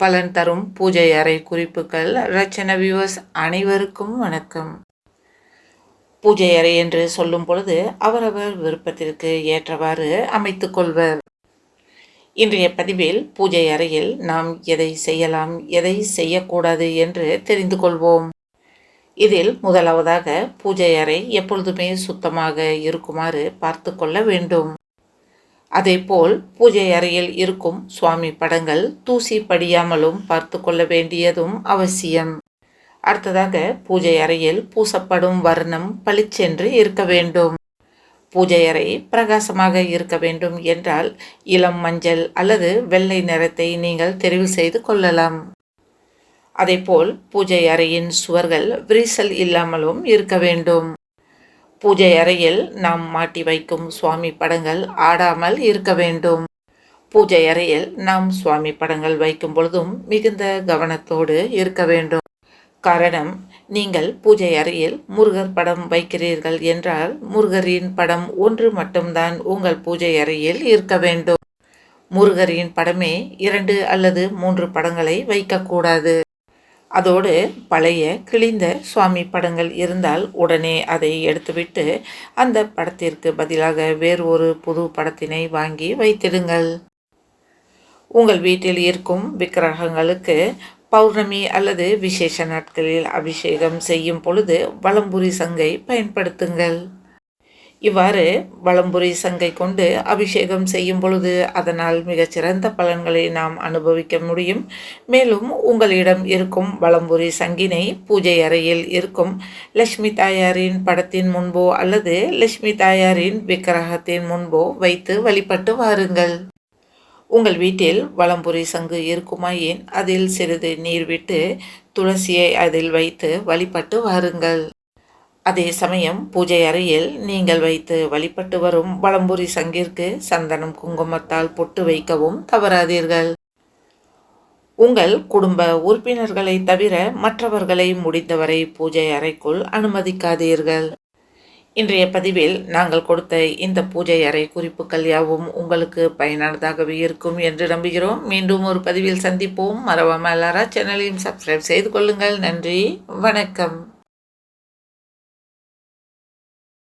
பலன் தரும் பூஜை அறை குறிப்புகள். ரச்சன வியூவர்ஸ் அனைவருக்கும் வணக்கம். பூஜை அறை என்று சொல்லும் பொழுது அவரவர் விருப்பத்திற்கு ஏற்றவாறு அமைத்துக் கொள்வர். இன்றைய பதிவில் பூஜை அறையில் நாம் எதை செய்யலாம் எதை செய்யக்கூடாது என்று தெரிந்து கொள்வோம். இதில் முதலாவதாக பூஜை அறை எப்பொழுதுமே சுத்தமாக இருக்குமாறு பார்த்து கொள்ள வேண்டும். அதேபோல் பூஜை அறையில் இருக்கும் சுவாமி படங்கள் தூசி படியாமலும் பார்த்து கொள்ள வேண்டியதும் அவசியம். அடுத்ததாக பூஜை அறையில் பூசப்படும் வர்ணம் பளிச்சென்று இருக்க வேண்டும். பூஜை அறை பிரகாசமாக இருக்க வேண்டும் என்றால் இளம் மஞ்சள் அல்லது வெள்ளை நிறத்தை நீங்கள் தெரிவு செய்து கொள்ளலாம். அதேபோல் பூஜை அறையின் சுவர்கள் விரிசல் இல்லாமலும் இருக்க வேண்டும். பூஜை அறையில் நாம் மாட்டி வைக்கும் சுவாமி படங்கள் ஆடாமல் இருக்க வேண்டும். பூஜை அறையில் நாம் சுவாமி படங்கள் வைக்கும் பொழுதும் மிகுந்த கவனத்தோடு இருக்க வேண்டும். காரணம் நீங்கள் பூஜை அறையில் முருகர் படம் வைக்கிறீர்கள் என்றால் முருகரின் படம் ஒன்று மட்டும்தான் உங்கள் பூஜை அறையில் இருக்க வேண்டும். முருகரின் படமே இரண்டு அல்லது மூன்று படங்களை வைக்கக்கூடாது. அதோடு பழைய கிழிந்த சுவாமி படங்கள் இருந்தால் உடனே அதை எடுத்துவிட்டு அந்த படத்திற்கு பதிலாக வேறு ஒரு புது படத்தினை வாங்கி வைத்திடுங்கள். உங்கள் வீட்டில் இருக்கும் விக்கிரகங்களுக்கு பௌர்ணமி அல்லது விசேஷ நாட்களில் அபிஷேகம் செய்யும் பொழுது வலம்புரி சங்கை பயன்படுத்துங்கள். இவ்வாறு வளம்புரி சங்கை கொண்டு அபிஷேகம் செய்யும் பொழுது அதனால் மிகச்சிறந்த பலன்களை நாம் அனுபவிக்க முடியும். மேலும் உங்களிடம் இருக்கும் வளம்புரி சங்கினை பூஜை அறையில் இருக்கும் லட்சுமி தாயாரின் படத்தின் முன்போ அல்லது லட்சுமி தாயாரின் விக்கிரகத்தின் முன்போ வைத்து வழிபட்டு வாருங்கள். உங்கள் வீட்டில் வளம்புரி சங்கு இருக்குமாயின் அதில் சிறிது நீர் விட்டு துளசியை அதில் வைத்து வழிபட்டு வாருங்கள். அதே சமயம் பூஜை அறையில் நீங்கள் வைத்து வழிபட்டு வரும் வளம்புரி சங்கிற்கு சந்தனம் குங்குமத்தால் பொட்டு வைக்கவும் தவறாதீர்கள். உங்கள் குடும்ப உறுப்பினர்களை தவிர மற்றவர்களை முடிந்தவரை பூஜை அறைக்குள் அனுமதிக்காதீர்கள். இன்றைய பதிவில் நாங்கள் கொடுத்த இந்த பூஜை அறை குறிப்புகள் யாவும் உங்களுக்கு பயனானதாகவே இருக்கும் என்று நம்புகிறோம். மீண்டும் ஒரு பதிவில் சந்திப்போம். மறவாமல் எல்லாரா சேனலையும் சப்ஸ்கிரைப் செய்து கொள்ளுங்கள். நன்றி. வணக்கம்.